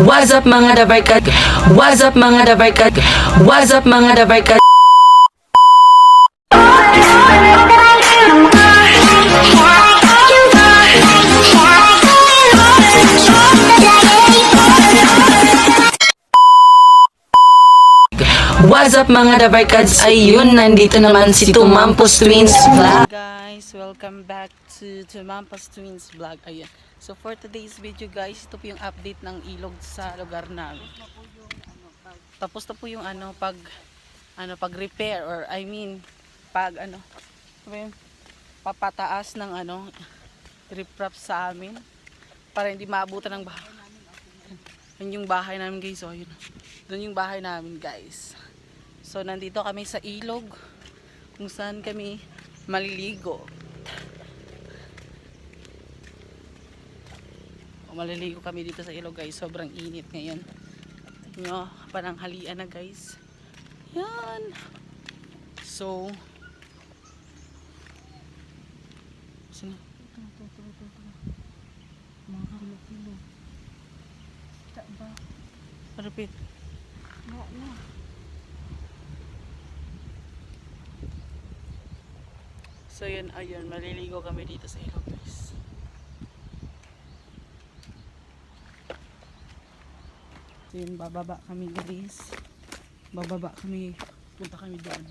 What's up mga dabarkad? What's up mga dabarkad? What's up mga dabarkad? What's up mga dabarkads? Ayun, nandito naman si Tumampos Twins. Guys, welcome back to to Mampas Twins vlog. Ayan. So for today's video guys, ito po yung update ng ilog sa lugar namin. Tapos na po yung ano pag ano pag repair or I mean pag ano ano papataas ng ano riprap sa amin para hindi maabutan ng bahay. Yun yung bahay namin guys. Oh, yun. Doon yung bahay namin guys. So nandito kami sa ilog kung saan kami maliligo. O, maliligo kami dito sa ilog guys. Sobrang init ngayon. Nyo, parang halian na guys. Yan. So, sino? Ito, ito, ito, ito. Mga kilo-kilo. So yun, ayun, maliligo kami dito sa ilog guys. So yun, bababa kami guys. Bababa kami, punta kami doon.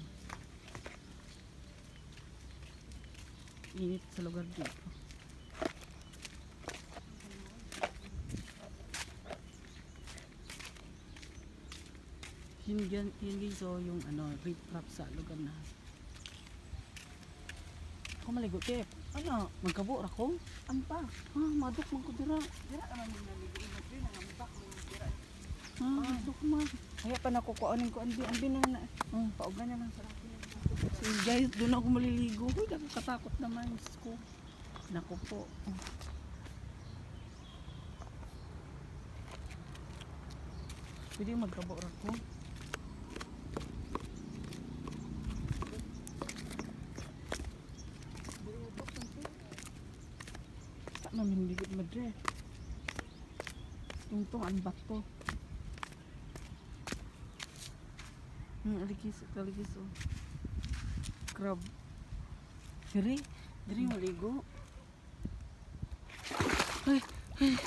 Init sa lugar dito. Yun, yun, yun guys, oh, yung ano, rip rap sa lugar na. Ako maligo, Kep. Ano, magkabo ra ko? Ano pa? Ha, madok man ko dira. Dira ka man naligo mo dira, nangambak mo dira. Ha, madok man. Kaya pa nakukuanin ko andi, andi na na. Hmm, paubra na lang sa akin. So guys, doon ako maliligo. Uy, nakakatakot naman. Ko. Naku po. Pwede magkabo ra ko. Sa namin ligid madre. Tungtong ang bato. Hmm, aligis, aligis oh. Crab. Diri, diri maligo. Ay, ay.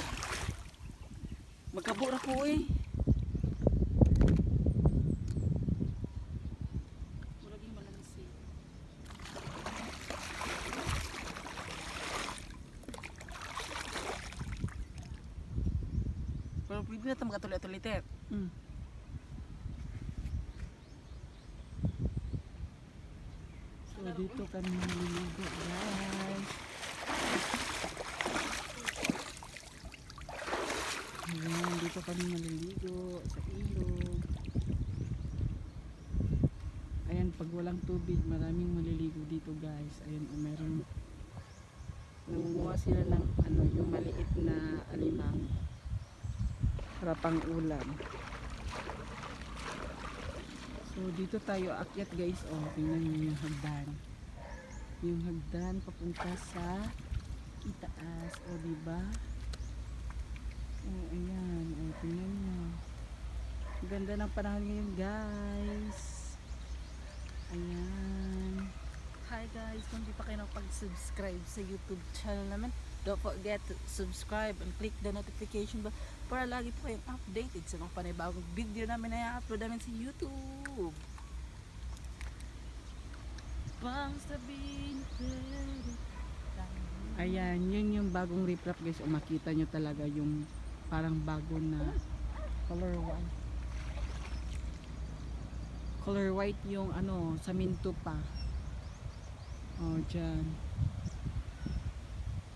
Magkabura ko eh. Pwede na ito magkatuloy-tuloy, Tet. Mm. So, dito kami naliligo, guys. Ayan, dito kami naliligo sa ilog. Ayan, pag walang tubig, maraming maliligo dito, guys. Ayan, o meron nangunguha sila ng ano, yung maliit na alimang para pang ulam. So dito tayo akyat guys. Oh, tingnan niyo yung hagdan. Yung hagdan papunta sa itaas. O di ba? Oh, ayan. Oh, tingnan. Ang Ganda ng panahon ngayon guys. Ayan. Hi guys, kung di pa kayo nakapag-subscribe sa YouTube channel naman, don't forget to subscribe and click the notification bell para lagi po kayong updated sa mga panibagong video namin na i-upload namin sa YouTube. Bang sabihin. Ayan, yun yung bagong riprap guys. O makita nyo talaga yung parang bago na color white. Color white yung ano, sa minto pa. Oh, dyan.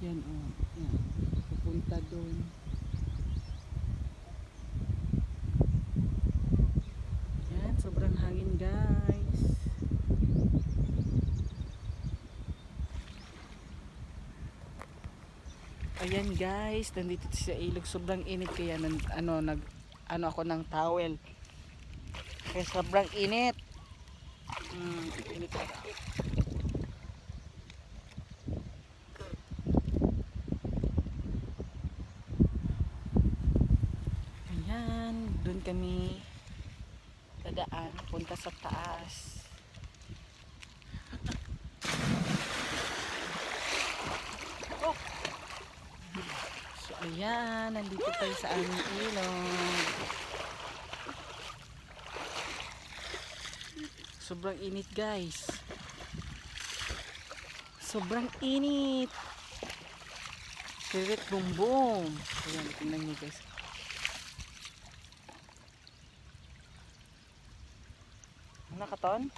Yan, oh. Yan. Pupunta doon. Yan, sobrang hangin guys. Ayan guys, nandito sa ilog. Sobrang init kaya nan, ano, nag, ano ako ng towel. Kaya sobrang init. Hmm, init na. Doon kami dadaan punta sa taas. So ayan, nandito tayo sa aming ilog. Sobrang init guys. Sobrang init. Kirit boom. Ayan, tingnan nyo guys. Ano katon?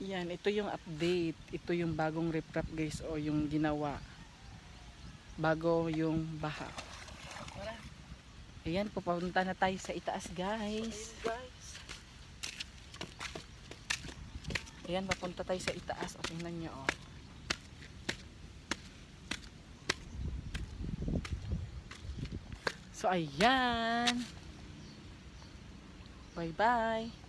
Yan, ito yung update. Ito yung bagong riprap guys o yung ginawa. Bago yung baha. Ayan, pupunta na tayo sa itaas guys. Ayan, papunta tayo sa itaas. O, tingnan nyo o. So, ayan. Bye-bye.